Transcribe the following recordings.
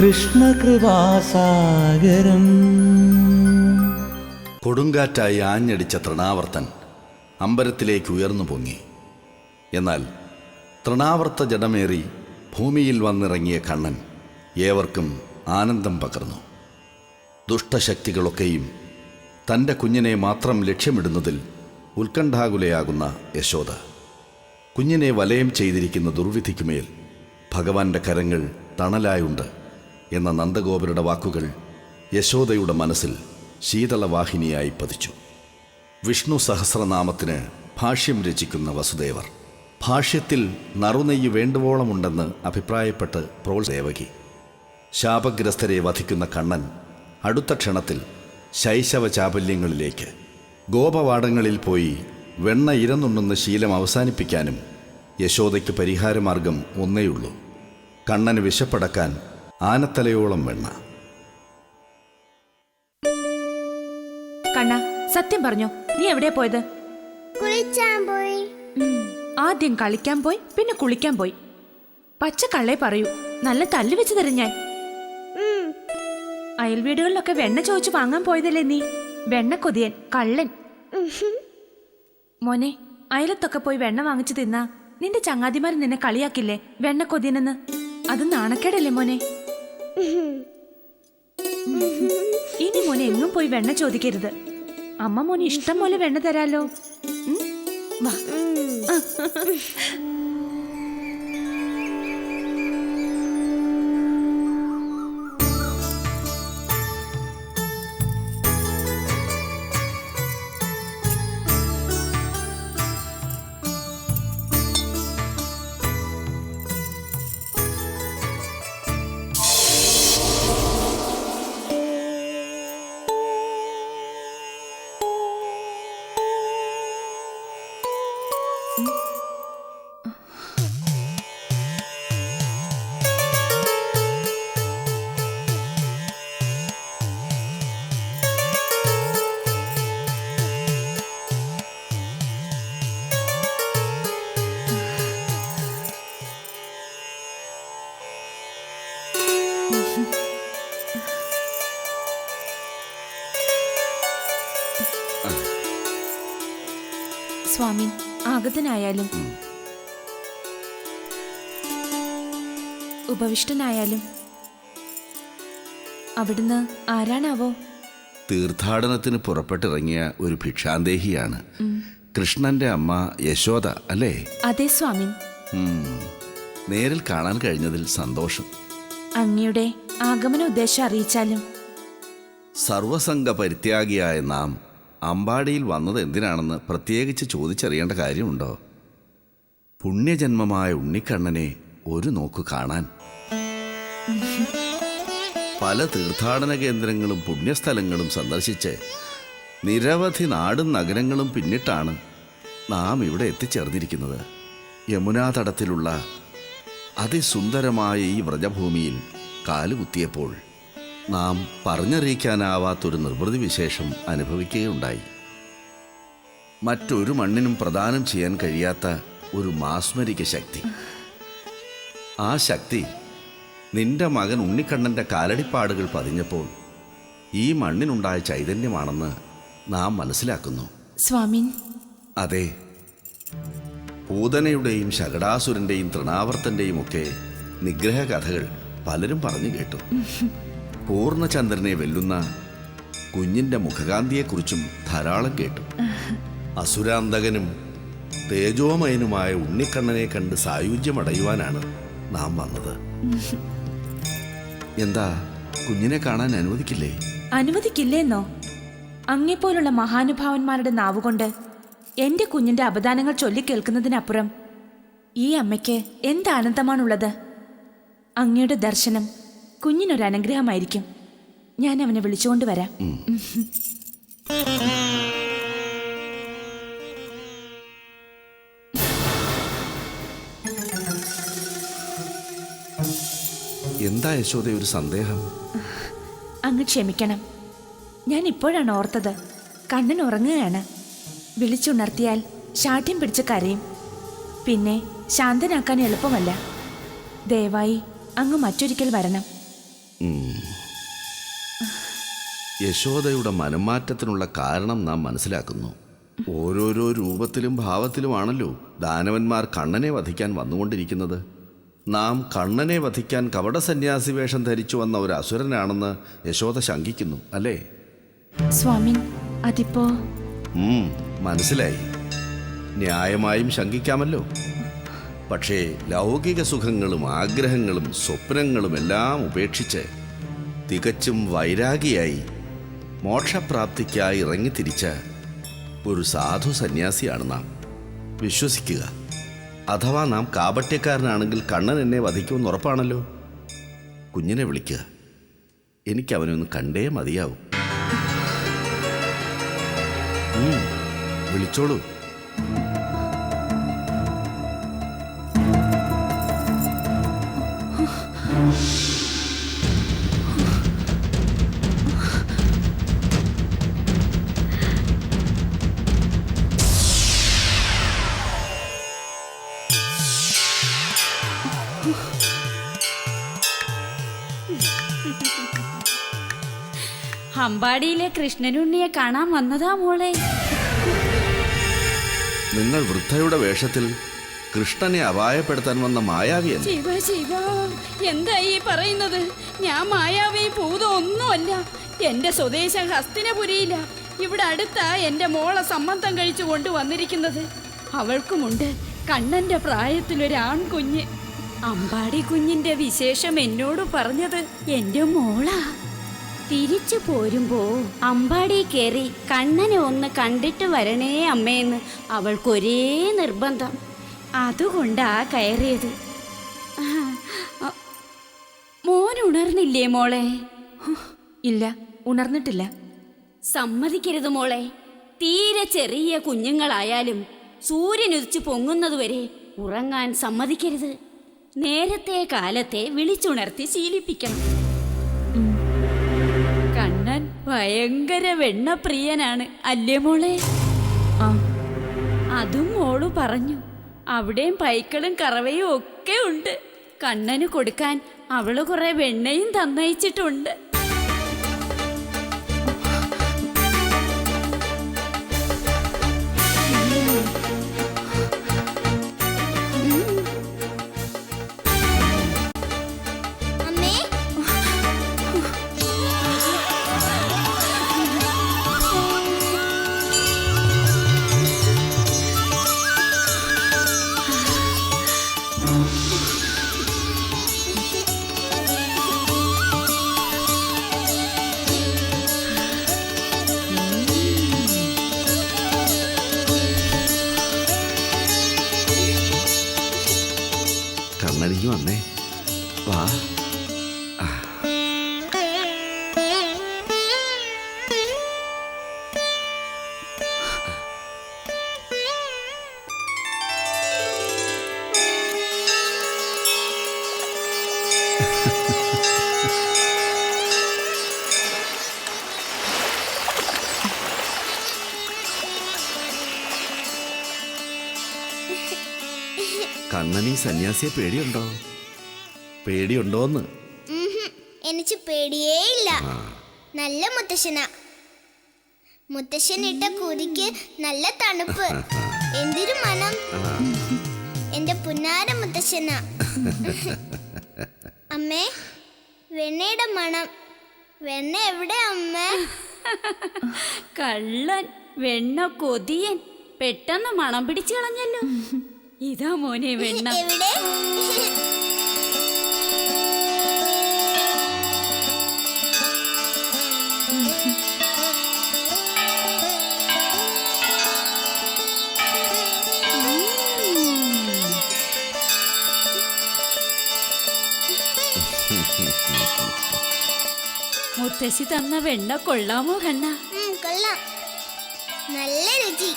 കൃഷ്ണകൃപാസാഗരം കൊടുങ്കാറ്റായി ആഞ്ഞടിച്ച തൃണാവർത്തൻ അമ്പരത്തിലേക്ക് ഉയർന്നു പൊങ്ങി. എന്നാൽ തൃണാവർത്ത ജടമേറി ഭൂമിയിൽ വന്നിറങ്ങിയ കണ്ണൻ ഏവർക്കും ആനന്ദം പകർന്നു. ദുഷ്ടശക്തികളൊക്കെയും തന്റെ കുഞ്ഞിനെ മാത്രം ലക്ഷ്യമിടുന്നതിൽ ഉത്കണ്ഠാകുലയാകുന്ന യശോദ. കുഞ്ഞിനെ വലയം ചെയ്തിരിക്കുന്ന ദുർവിധിക്കുമേൽ ഭഗവാന്റെ കരങ്ങൾ തണലായുണ്ട്. എന്ന നന്ദഗോപരുടെ വാക്കുകൾ യശോദയുടെ മനസ്സിൽ ശീതളവാഹിനിയായി പതിച്ചു. വിഷ്ണു സഹസ്രനാമത്തിന് ഭാഷ്യം രചിക്കുന്ന വസുദേവർ ഭാഷ്യത്തിൽ നറുനെയ്യ് വേണ്ടുവോളമുണ്ടെന്ന് അഭിപ്രായപ്പെട്ട് പ്രോത്സേവകി ശാപഗ്രസ്തരെ വധിക്കുന്ന കണ്ണൻ അടുത്ത ക്ഷണത്തിൽ ശൈശവ ചാപല്യങ്ങളിലേക്ക് ഗോപവാടങ്ങളിൽ പോയി വെണ്ണ ഇരന്നുണ്ണുന്ന ശീലം അവസാനിപ്പിക്കാനും യശോദയ്ക്ക് പരിഹാരമാർഗം ഒന്നേയുള്ളൂ. കണ്ണന് വിശപ്പടക്കാൻ ആനത്തലയോളം വെണ്ണ. കണ്ണ സത്യം പറഞ്ഞോ നീ എവിടെയാ പോയത്? കുളിച്ചാൻ പോയി. ആദ്യം കളിക്കാൻ പോയി പിന്നെ കുളിക്കാൻ പോയി. പച്ച കള്ളേ പറയൂ നല്ല തല്ല് വെച്ച് തരും ഞാൻ. അയൽ അയൽവീടുകളിലൊക്കെ വെണ്ണ ചോദിച്ചു വാങ്ങാൻ പോയതല്ലേ നീ? വെണ്ണ കൊതിയൻ കള്ളൻ. മോനെ അയലത്തൊക്കെ പോയി വെണ്ണ വാങ്ങിച്ചു തിന്നാ. നിന്റെ ചങ്ങാതിമാർ നിന്നെ കളിയാക്കില്ലേ വെണ്ണ കൊതിയനെന്ന്? അത് നാണക്കേടല്ലേ മോനെ? ഇനി മോനെ എങ്ങും പോയി വെണ്ണ ചോദിക്കരുത്. അമ്മ മോനെ ഇഷ്ടം പോലെ വെണ്ണ തരാലോ. വാ. സ്വാമി ആഗതനായാലും ഉപവിഷ്ടനായാലും അവിടുന്ന് ആരാണാവോ? തീർത്ഥാടനത്തിന് പുറപ്പെട്ടിറങ്ങിയ ഒരു ഭിക്ഷാന്തേഹിയാണ്. കൃഷ്ണന്റെ അമ്മ യശോദ അല്ലേ? അതെ സ്വാമി. നേരിൽ കാണാൻ കഴിഞ്ഞതിൽ സന്തോഷം. അങ്ങയുടെ ആഗമന ഉദ്ദേശം അറിയിച്ചാലും? സർവസംഘ പരിത്യാഗിയായ നാം അമ്പാടിയിൽ വന്നത് എന്തിനാണെന്ന് പ്രത്യേകിച്ച് ചോദിച്ചറിയേണ്ട കാര്യമുണ്ടോ? പുണ്യജന്മമായ ഉണ്ണിക്കണ്ണനെ ഒരു നോക്ക് കാണാൻ. പല തീർത്ഥാടന കേന്ദ്രങ്ങളും പുണ്യസ്ഥലങ്ങളും സന്ദർശിച്ച് നിരവധി നാടും നഗരങ്ങളും പിന്നിട്ടാണ് നാം ഇവിടെ എത്തിച്ചേർന്നിരിക്കുന്നത്. യമുനാതടത്തിലുള്ള അതിസുന്ദരമായ ഈ വ്രജഭൂമിയിൽ കാലുകുത്തിയപ്പോൾ നാം പറഞ്ഞറിയിക്കാനാവാത്തൊരു നിർവൃതി വിശേഷം അനുഭവിക്കുകയുണ്ടായി. മറ്റൊരു മണ്ണിനും പ്രദാനം ചെയ്യാൻ കഴിയാത്ത ഒരു മാസ്മരിക ശക്തി. ആ ശക്തി നിന്റെ മകൻ ഉണ്ണിക്കണ്ണന്റെ കാലടിപ്പാടുകൾ പതിഞ്ഞപ്പോൾ ഈ മണ്ണിനുണ്ടായ ചൈതന്യമാണെന്ന് നാം മനസ്സിലാക്കുന്നു. സ്വാമി. അതെ. പൂതനയുടെയും ശകടാസുരന്റെയും തൃണാവർത്തന്റെയും ഒക്കെ നിഗ്രഹ കഥകൾ പലരും പറഞ്ഞു കേട്ടു. പൂർണചന്ദ്രനെ വെല്ലുന്ന കുഞ്ഞിന്റെ മുഖകാന്തിയെക്കുറിച്ചും ധാരാളം കേട്ടു. അസുരാന്തകനും തേജോമയനുമായ ഉണ്ണിക്കണ്ണനെ കണ്ട് സായുജ്യമടയുവാനാണ് നാം വന്നത്. എന്താ കുഞ്ഞിനെ കാണാൻ അനുവദിക്കില്ലേ? അനുവദിക്കില്ലേന്നോ? അങ്ങെപ്പോലുള്ള മഹാനുഭാവന്മാരുടെ നാവുകൊണ്ട് എന്റെ കുഞ്ഞിന്റെ അപദാനങ്ങൾ ചൊല്ലിക്കേൾക്കുന്നതിനപ്പുറം ഈ അമ്മയ്ക്ക് എന്ത് ആനന്ദമാണുള്ളത്? അങ്ങയുടെ ദർശനം കുഞ്ഞിനൊരു അനുഗ്രഹമായിരിക്കും ഞാൻ അവനെ വിളിച്ചുകൊണ്ട് വരാം. എന്താ യശോദ ഒരു സന്ദേഹം? അങ്ങ് ക്ഷമിക്കണം. ഞാൻ ഇപ്പോഴാണ് ഓർത്തത്. കണ്ണൻ ഉറങ്ങുകയാണ്. വിളിച്ചുണർത്തിയാൽ ശാഠ്യം പിടിച്ച് കരയും. പിന്നെ ശാന്തനാക്കാൻ എളുപ്പമല്ല. ദയവായി അങ്ങ് മറ്റൊരിക്കൽ വരണം. യശോദയുടെ മനംമാറ്റത്തിനുള്ള കാരണം നാം മനസ്സിലാക്കുന്നു. ഓരോരോ രൂപത്തിലും ഭാവത്തിലുമാണല്ലോ ദാനവന്മാർ കണ്ണനെ വധിക്കാൻ വന്നുകൊണ്ടിരിക്കുന്നത്. നാം കണ്ണനെ വധിക്കാൻ കവട സന്യാസി വേഷം ധരിച്ചു വന്ന ഒരു അസുരനാണെന്ന് യശോദ ശങ്കിക്കുന്നു അല്ലേ? സ്വാമി അതിപ്പോ മനസ്സിലായി. ന്യായമായും ശങ്കിക്കാമല്ലോ. പക്ഷേ ലൗകിക സുഖങ്ങളും ആഗ്രഹങ്ങളും സ്വപ്നങ്ങളും എല്ലാം ഉപേക്ഷിച്ച് തികച്ചും വൈരാഗിയായി മോക്ഷപ്രാപ്തിക്കായി ഇറങ്ങിത്തിരിച്ച ഒരു സാധു സന്യാസിയാണ് നാം. വിശ്വസിക്കുക. അഥവാ നാം കാപട്യക്കാരനാണെങ്കിൽ കണ്ണൻ എന്നെ വധിക്കുമെന്ന് ഉറപ്പാണല്ലോ? കുഞ്ഞിനെ വിളിക്കുക. എനിക്ക് അവനെ ഒന്ന് കണ്ടേ മതിയാവും. വിളിച്ചോളൂ. അമ്പാടിയിലെ കൃഷ്ണനുണ്ണിയെ കാണാൻ വന്നതാ മോളെ. നിങ്ങൾ വൃദ്ധയുടെ വേഷത്തിൽ കൃഷ്ണനെ അപായപ്പെടുത്താൻ വന്ന മായാവിയല്ല? ശിവ ശിവ എന്താ ഈ പറയുന്നത്? ഞാൻ മായാവി ഭൂതം ഒന്നുമല്ല. എന്റെ സ്വദേശം ഹസ്തിനപുരിയില്ല ഇവിടെ അടുത്താ എന്റെ മോളെ സമ്മതം കഴിച്ചു കൊണ്ടുവന്നിരിക്കുന്നത്. അവൾക്കുമുണ്ട് കണ്ണന്റെ പ്രായത്തിലൊരു ആൺകുഞ്ഞ് അമ്പാടി കുഞ്ഞിന്റെ വിശേഷം എന്നോട് പറഞ്ഞത് എന്റെ മോളാ. തിരിച്ചു പോരുമ്പോ അമ്പാടി കയറി കണ്ണനെ ഒന്ന് കണ്ടിട്ട് വരണേ അമ്മേന്ന് അവൾക്കൊരേ നിർബന്ധം. അതുകൊണ്ടാ കയറിയത്. മോൻ ഉണർന്നില്ലേ മോളെ? ഇല്ല ഉണർന്നിട്ടില്ല. സമ്മതിക്കരുത് മോളെ. തീരെ ചെറിയ കുഞ്ഞുങ്ങളായാലും സൂര്യൻ ഉദിച്ചു പൊങ്ങുന്നതുവരെ ഉറങ്ങാൻ സമ്മതിക്കരുത്. നേരത്തെ കാലത്തെ വിളിച്ചുണർത്തി ശീലിപ്പിക്കണം. ഭയങ്കര വെണ്ണപ്രിയനാണ് അല്ലേ മോളെ? അതും മോൾ പറഞ്ഞു. അവിടെയും പൈക്കളും കറവയും ഒക്കെ ഉണ്ട്. കണ്ണന് കൊടുക്കാൻ അവൾ കുറെ വെണ്ണയും തന്നയിച്ചിട്ടുണ്ട്. കണ്ണനീ സന്യാസിയെ പേടിയുണ്ടോ? പേടിയുണ്ടോന്ന്. എനിക്ക് പേടിയേ ഇല്ല നല്ല മുത്തശ്ശനാ. മുത്തശ്ശൻ ഇട്ട കുതിക്ക് നല്ല തണുപ്പ്. എന്തൊരു മനം. എന്റെ പുന്നാര മുത്തശ്ശനാ. അമ്മേ വെണ്ണയുടെ മണം. വെണ്ണ എവിടെ അമ്മ? കള്ളൻ വെണ്ണ കൊതിയൻ. പെട്ടെന്ന് മണം പിടിച്ചു കളഞ്ഞല്ലോ. ഇതാ മോനെ വെണ്ണ. എവിടെ? മുത്തശ്ശി തന്ന വെണ്ണ കൊള്ളാമോ കണ്ണ കൊള്ളാം. നല്ല രുചി.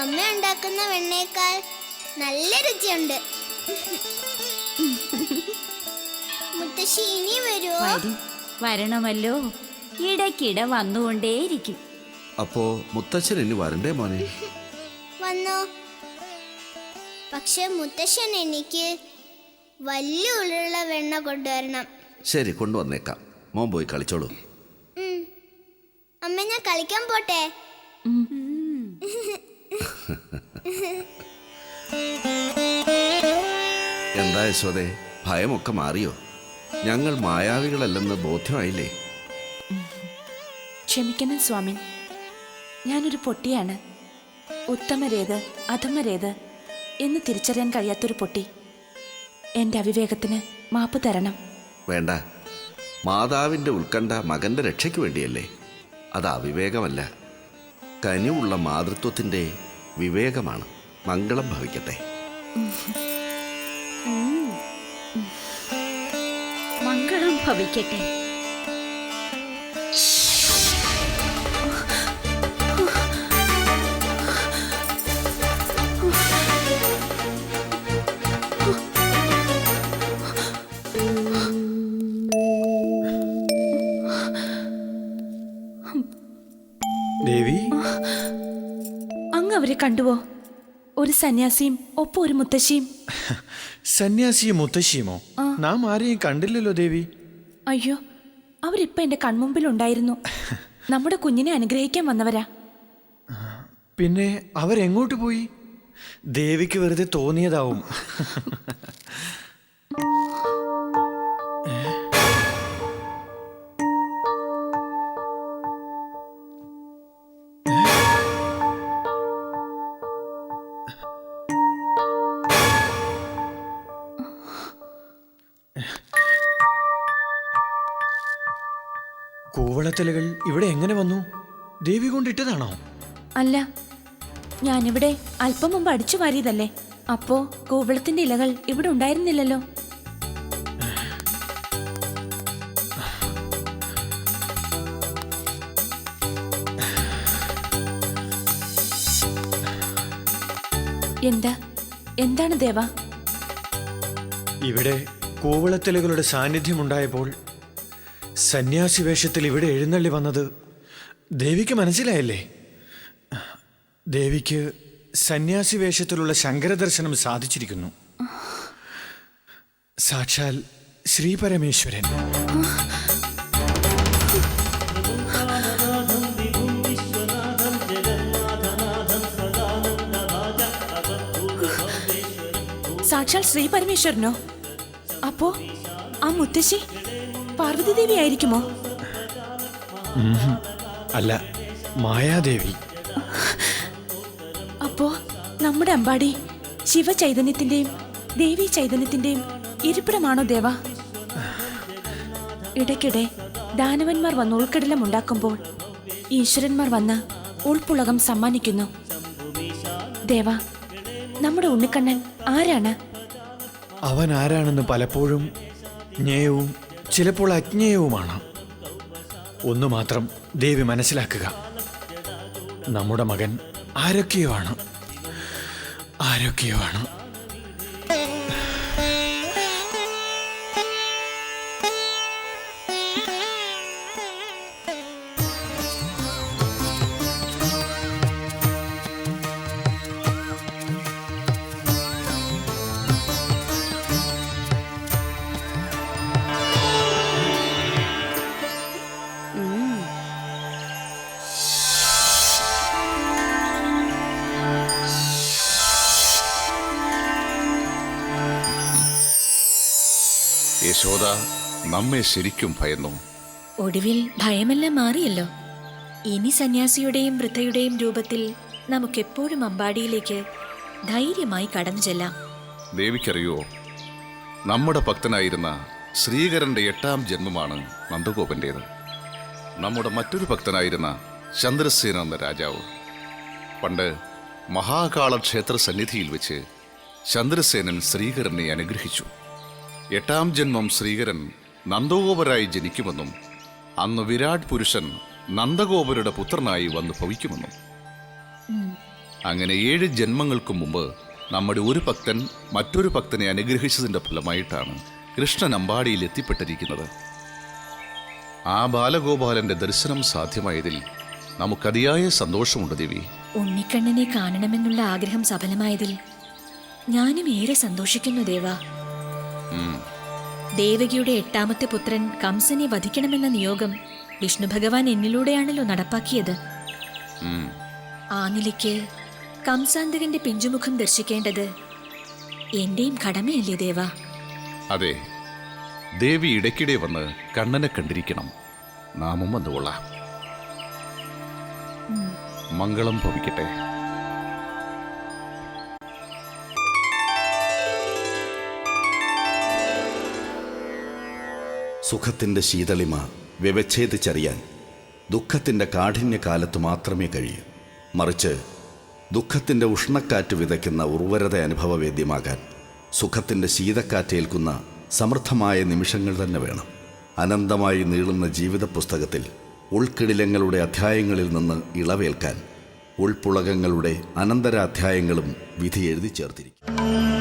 അമ്മ ഉണ്ടാക്കുന്ന വെണ്ണയേക്കാൾ നല്ല രുചിയുണ്ട്. മുത്തശ്ശി ഇനി വരുമോ വരും. വരണമല്ലോ. ഇടയ്ക്കിട വന്നുകൊണ്ടേയിരിക്കും. അപ്പോ മുത്തശ്ശൻ ഇനി വരണ്ടേ മോനെ? വന്നോ. പക്ഷെ മുത്തശ്ശൻ എനിക്ക് വലിയ ഉള്ളിലുള്ള വെണ്ണ കൊണ്ടുവരണം. ശരി കൊണ്ടുവന്നേക്കാം. മോൻ പോയി കളിച്ചോളൂ. അമ്മ ഞാൻ കളിക്കാൻ പോട്ടെ? എന്താ യശോദെ? ഭയമൊക്കെ മാറിയോ? ഞങ്ങൾ മായാവികളല്ലെന്ന് ബോധ്യമായില്ലേ? ക്ഷമിക്കണം സ്വാമി. ഞാനൊരു പൊട്ടിയാണ്. ഉത്തമരേത് അധമരേത് എന്ന് തിരിച്ചറിയാൻ കഴിയാത്തൊരു പൊട്ടി. എന്റെ അവിവേകത്തിന് മാപ്പ് തരണം. വേണ്ട. മാതാവിന്റെ ഉത്കണ്ഠ മകന്റെ രക്ഷയ്ക്ക് വേണ്ടിയല്ലേ? അത് അവിവേകമല്ല. കനിവുള്ള മാതൃത്വത്തിന്റെ വിവേകമാണ്. മംഗളം ഭവിക്കട്ടെ. മംഗളം ഭവിക്കട്ടെ. അവരെ കണ്ടുവോ? ഒരു സന്യാസിയും ഒപ്പം ഒരു മുത്തശ്ശിയും. സന്യാസിയും മുത്തശ്ശിയുമോ? നാം ആരെയും കണ്ടില്ലല്ലോ ദേവി. അയ്യോ അവരിപ്പോ എന്റെ കൺമുമ്പിൽ ഉണ്ടായിരുന്നു നമ്മുടെ കുഞ്ഞിനെ അനുഗ്രഹിക്കാൻ വന്നവരാ. പിന്നെ അവരെങ്ങോട്ട് പോയി? ദേവിക്ക് വെറുതെ തോന്നിയതാവും. കൂവളത്തലകൾ ഇവിടെ എങ്ങനെ വന്നു? ദേവി കൊണ്ടിട്ടതാണോ? അല്ല ഞാനിവിടെ അല്പം മുമ്പ് അടിച്ചു വാരിയതല്ലേ. അപ്പോ കൂവളത്തിന്റെ ഇലകൾ ഇവിടെ ഉണ്ടായിരുന്നില്ലല്ലോ. എന്താ? എന്താണ് ദേവ? ഇവിടെ കൂവളത്തലുകളുടെ സാന്നിധ്യമുണ്ടായപ്പോൾ സന്യാസി വേഷത്തിൽ ഇവിടെ എഴുന്നള്ളി വന്നത് ദേവിക്ക് മനസ്സിലായല്ലേ? ദേവിക്ക് സന്യാസി വേഷത്തിലുള്ള ശങ്കരദർശനം സാധിച്ചിരിക്കുന്നു. സാക്ഷാൽ ശ്രീപരമേശ്വരൻ സാക്ഷാൽ ശ്രീപരമേശ്വരനോ അപ്പോ ആ മുത്തശ്ശി? പാർവതി ദേവി ആയിരിക്കുമോ അല്ല മായാദേവി. അപ്പോ നമ്മുടെ അമ്പാടി ശിവചൈതന്യത്തിന്റെയും ദേവി ചൈതന്യത്തിന്റെയും ഇരിപ്പിടമാണോ ദേവ? ഇടയ്ക്കിടെ ദാനവന്മാർ വന്ന് ഉൾക്കടലം ഉണ്ടാക്കുമ്പോൾ ഈശ്വരന്മാർ വന്ന് ഉൾപ്പുളകം സമ്മാനിക്കുന്നു. ദേവ നമ്മുടെ ഉണ്ണിക്കണ്ണൻ ആരാണ്? അവൻ ആരാണെന്ന് പലപ്പോഴും ജ്ഞേയവും ചിലപ്പോൾ അജ്ഞേയവുമാണ് ഒന്നു മാത്രം ദേവി മനസ്സിലാക്കുക. നമ്മുടെ മകൻ ആരൊക്കെയോ ആണ് ആരൊക്കെയോ ആണ് യശോദ നമ്മെ ശരിക്കും ഭയന്നു. ഒടുവിൽ ഭയമെല്ലാം മാറിയല്ലോ. ഇനി സന്യാസിയുടെയും വൃദ്ധയുടെയും രൂപത്തിൽ നമുക്കെപ്പോഴും അമ്പാടിയിലേക്ക് ധൈര്യമായി കടന്നു ചെല്ലാം. ദേവിക്കറിയോ നമ്മുടെ ഭക്തനായിരുന്ന ശ്രീകരന്റെ എട്ടാം ജന്മമാണ് നന്ദഗോപന്റേത്. നമ്മുടെ മറ്റൊരു ഭക്തനായിരുന്ന ചന്ദ്രസേന എന്ന രാജാവ്. പണ്ട് മഹാകാള ക്ഷേത്ര സന്നിധിയിൽ വെച്ച് ചന്ദ്രസേനൻ ശ്രീകരനെ അനുഗ്രഹിച്ചു. എട്ടാം ജന്മം ശ്രീകരൻ നന്ദഗോപരായി ജനിക്കുമെന്നും അന്ന് വിരാട് പുരുഷൻ നന്ദഗോപരുടെ പുത്രനായി വന്ന് ഭവിക്കുമെന്നും. അങ്ങനെ ഏഴ് ജന്മങ്ങൾക്ക് മുമ്പ് നമ്മുടെ ഒരു ഭക്തൻ മറ്റൊരു ഭക്തനെ അനുഗ്രഹിച്ചതിന്റെ ഫലമായിട്ടാണ് കൃഷ്ണൻ അമ്പാടിയിൽ എത്തിപ്പെട്ടിരിക്കുന്നത്. ആ ബാലഗോപാലന്റെ ദർശനം സാധ്യമായതിൽ നമുക്കതിയായ സന്തോഷമുണ്ട് ദേവി. ഉണ്ണിക്കണ്ണനെ കാണണമെന്നുള്ള ആഗ്രഹം സഫലമായതിൽ ഞാനും ഏറെ സന്തോഷിക്കുന്നു ദേവാ. ദേവകിയുടെ എട്ടാമത്തെ പുത്രൻ കംസനെ വധിക്കണമെന്ന നിയോഗം വിഷ്ണു ഭഗവാൻ എന്നിലൂടെയാണല്ലോ നടപ്പാക്കിയത്. ആ നിലയ്ക്ക് കംസാന്തകന്റെ പിഞ്ചുമുഖം ദർശിക്കേണ്ടത് എന്റെയും കടമയല്ലേ ദേവ? അതെ ദേവി ഇടയ്ക്കിടെ വന്ന് കണ്ണനെ കണ്ടിരിക്കണം. നാമും വന്നുകൊള്ളാം. മംഗളം ഭവിക്കട്ടെ. സുഖത്തിന്റെ ശീതളിമ വ്യവച്ഛേദിച്ചറിയാൻ ദുഃഖത്തിന്റെ കാഠിന്യകാലത്ത് മാത്രമേ കഴിയൂ. മറിച്ച് ദുഃഖത്തിന്റെ ഉഷ്ണക്കാറ്റ് വിതയ്ക്കുന്ന ഉർവരത അനുഭവവേദ്യമാകാൻ സുഖത്തിന്റെ ശീതക്കാറ്റേൽക്കുന്ന സമൃദ്ധമായ നിമിഷങ്ങൾ തന്നെ വേണം. അനന്തമായി നീളുന്ന ജീവിത പുസ്തകത്തിൽ ഉൾക്കിടിലങ്ങളുടെ അധ്യായങ്ങളിൽ നിന്ന് ഇളവേൽക്കാൻ ഉൾപ്പുളകങ്ങളുടെ അനന്തര അധ്യായങ്ങളും വിധി എഴുതി ചേർത്തിരിക്കും.